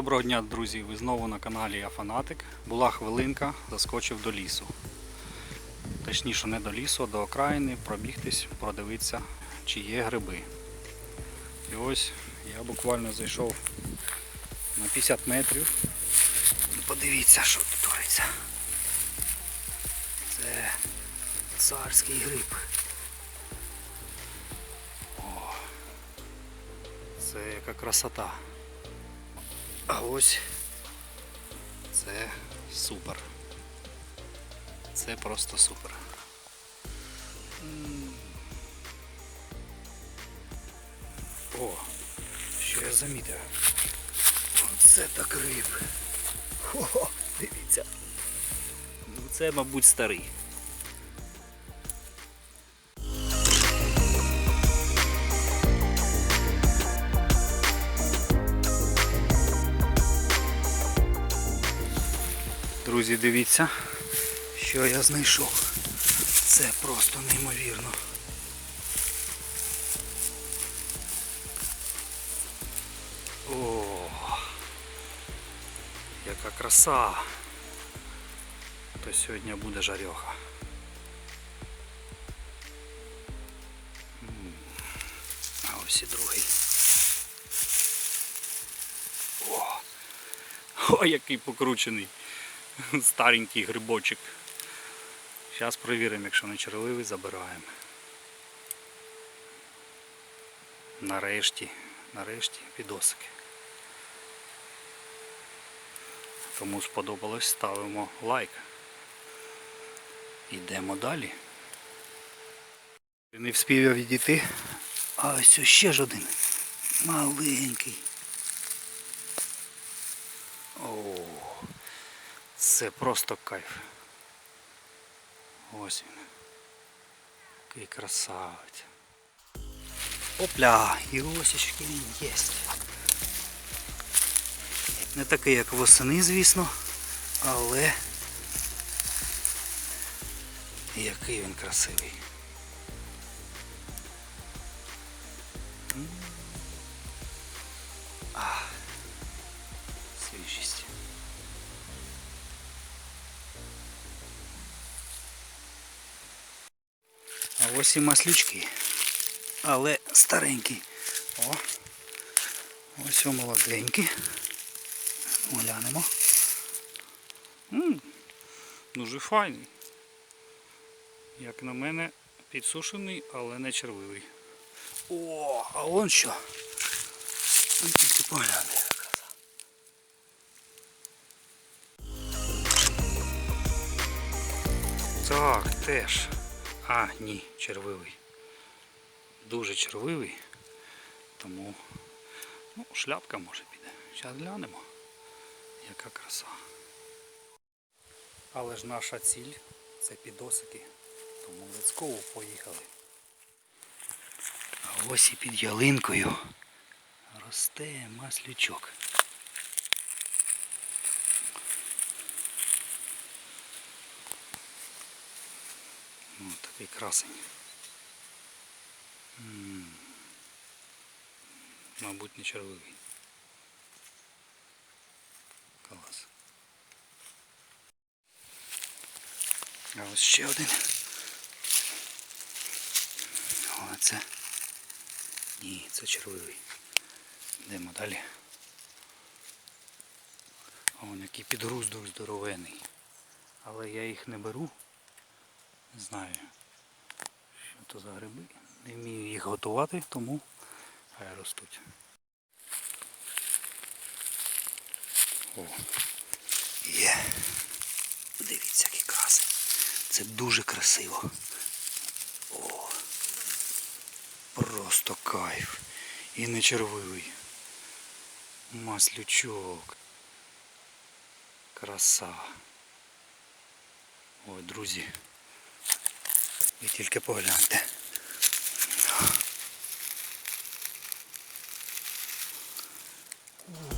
Доброго дня, друзі! Ви знову на каналі Я Фанатик. Була хвилинка, заскочив до лісу. Точніше, не до лісу, а до окраїни, пробігтись, продивитися, чи є гриби. І ось я буквально зайшов на 50 метрів. Подивіться, що тут твориться. Це царський гриб. О, це яка красота. А ось це супер. Це просто супер. О, що я замітив. Оце так риб. Хо, дивіться. Ну це, мабуть, старий. Друзі, дивіться, що я знайшов. Це просто неймовірно. О, яка краса. То сьогодні буде жарьоха. А ось і другий. О, о який покручений старенький грибочок. Зараз перевіримо, якщо не червивий, забираємо. Нарешті, нарешті підосики. Кому сподобалось, ставимо лайк. Йдемо далі. Не вспів я відійти. А ось ще ж один. Маленький. О, це просто кайф. Ось він. Який красавець. Опля, і ось він є. Не такий, як восени, звісно, але який він красивий. Ось і маслючки. Але старенькі. О, ось о молоденькі. Глянемо. Дуже файний. Як на мене, підсушений, але не червивий. О, а он що? Тільки погляньте. Так, теж. А, ні, червивий. Дуже червивий. Тому ну, шляпка може піде. Зараз глянемо. Яка краса. Але ж наша ціль це підосики. Тому let's поїхали. А ось і під ялинкою росте маслючок. Ось такий красень. Мабуть, не червивий. Клас. А ось ще один. О, це. Ні, це червивий. Йдемо далі. А вон який підгруздок здоровений. Але я їх не беру. Не знаю, що то за гриби. Не вмію їх готувати, тому хай ростуть. О, є. Дивіться, який красень. Це дуже красиво. О, просто кайф. І не червивий. Маслючок. Краса. Ой, друзі. Ви тільки погляньте.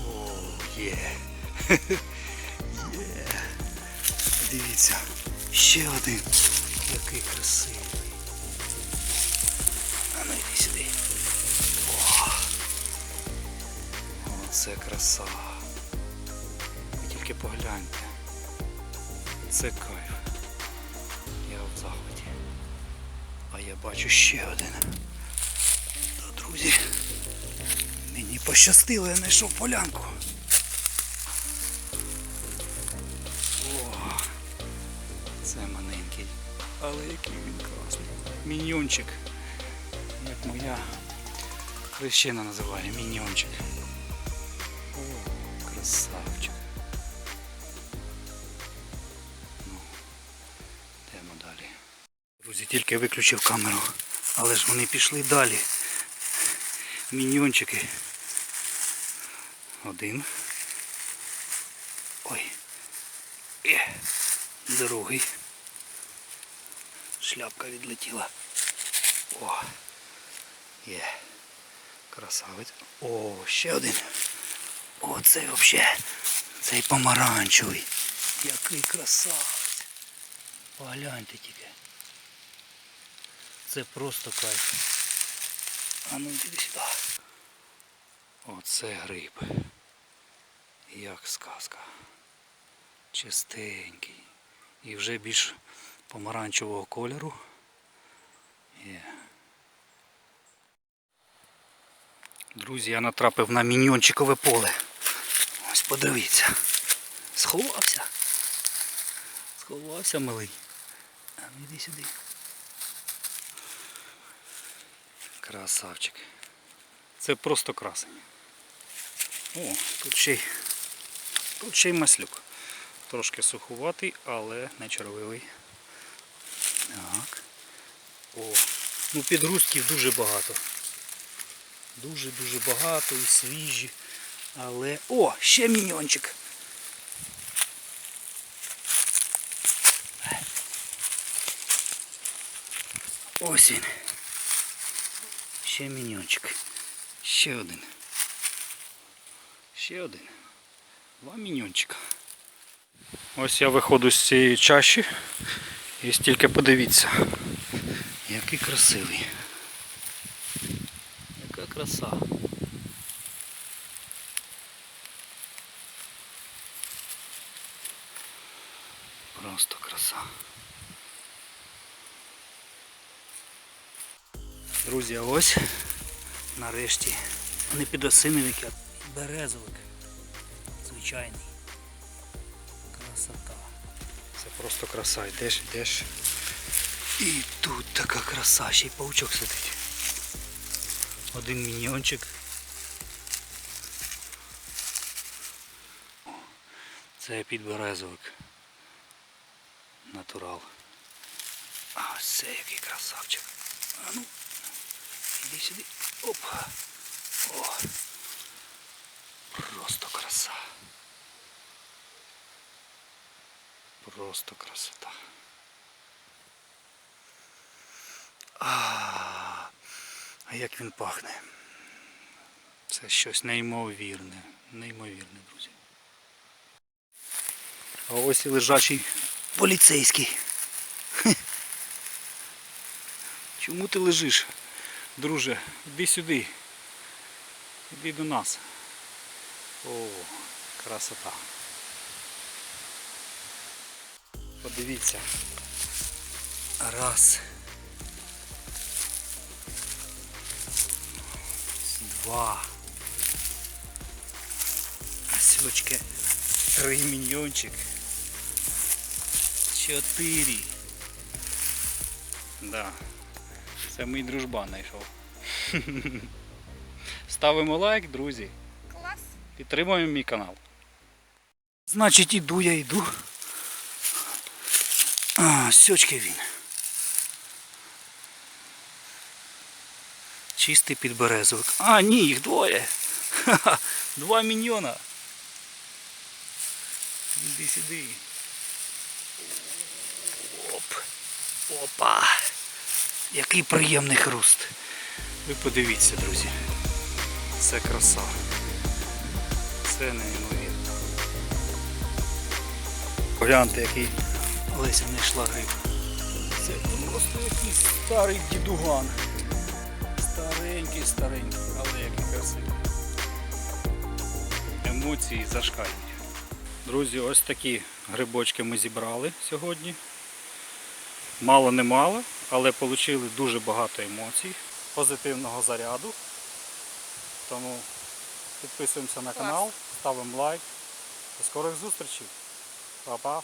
О, є. Є. Дивіться. Ще один. Який красивий. А ну йди сюди. О. Оце краса. тільки погляньте. Це кайф. Я в захваті. А я бачу ще один. Та, друзі, мені пощастило, я знайшов полянку. О, це маленький. Але який він класний. Міньйончик. Як моя хрещена називає міньйончик. О, красавчик. Тільки виключив камеру, але ж вони пішли далі. Міньйончики. Один. Ой. Е. Другий. Шляпка відлетіла. О. Є. Красавець. О, ще один. О, цей взагалі. Цей помаранчевий. Який красавець. Погляньте тільки. Це просто кайф. А ну іди сюди. Оце гриб. Як сказка. Чистенький. І вже більш помаранчевого кольору. Є. Друзі, я натрапив на міньйончикове поле. Ось подивіться. Сховався. Сховався малий. А ну йди сюди. Красавчик. Це просто красень. О, тут ще й, тут ще й маслюк. Трошки сухуватий, але не червивий. Так. О, ну підгрузків дуже багато. Дуже-дуже багато і свіжі. Але... О, ще міньончик. Ось він. Ще міньончик. Ще один. Ще один. Два міньончика. Ось я виходжу з цієї чаші. І стільки подивіться. Який красивий. Яка краса. Просто краса. Друзі, ось нарешті не підосиновик, а березовик. Звичайний. Красота. Це просто краса. Йдеш, йдеш. І тут така краса, ще й паучок сидить. Один міньйончик. Це підберезовик. Натурал. А ось це який красавчик. А ну, іди сюди. Опа. О. Просто краса. Просто красота. А, а як він пахне. Це щось неймовірне. Неймовірне, друзі. А ось і лежачий поліцейський. Чому ти лежиш, друже? Іди сюди. Іди до нас. О, красота. Подивіться. Раз. Два. А сьочки три міньйончик. Чотири. Да. Це мій дружбан знайшов. Ставимо лайк, друзі. Клас. Підтримуємо мій канал. Значить, іду я йду. А, сьочки він. Чистий підберезовик. А, ні, їх двоє. Ха-ха, Два міньйона. Іди сюди. Оп. Опа. Який приємний хруст. Ви подивіться, друзі. Це краса. Це неймовірно. Погляньте, який Олеся знайшла гриб. Це просто якийсь старий дідуган. Старенький, старенький, але який красивий. Емоції зашкалюють. Друзі, ось такі грибочки ми зібрали сьогодні. Мало не мало, але отримали дуже багато емоцій, позитивного заряду. Тому підписуємося на канал, ставимо лайк. До скорих зустрічей. Па-па.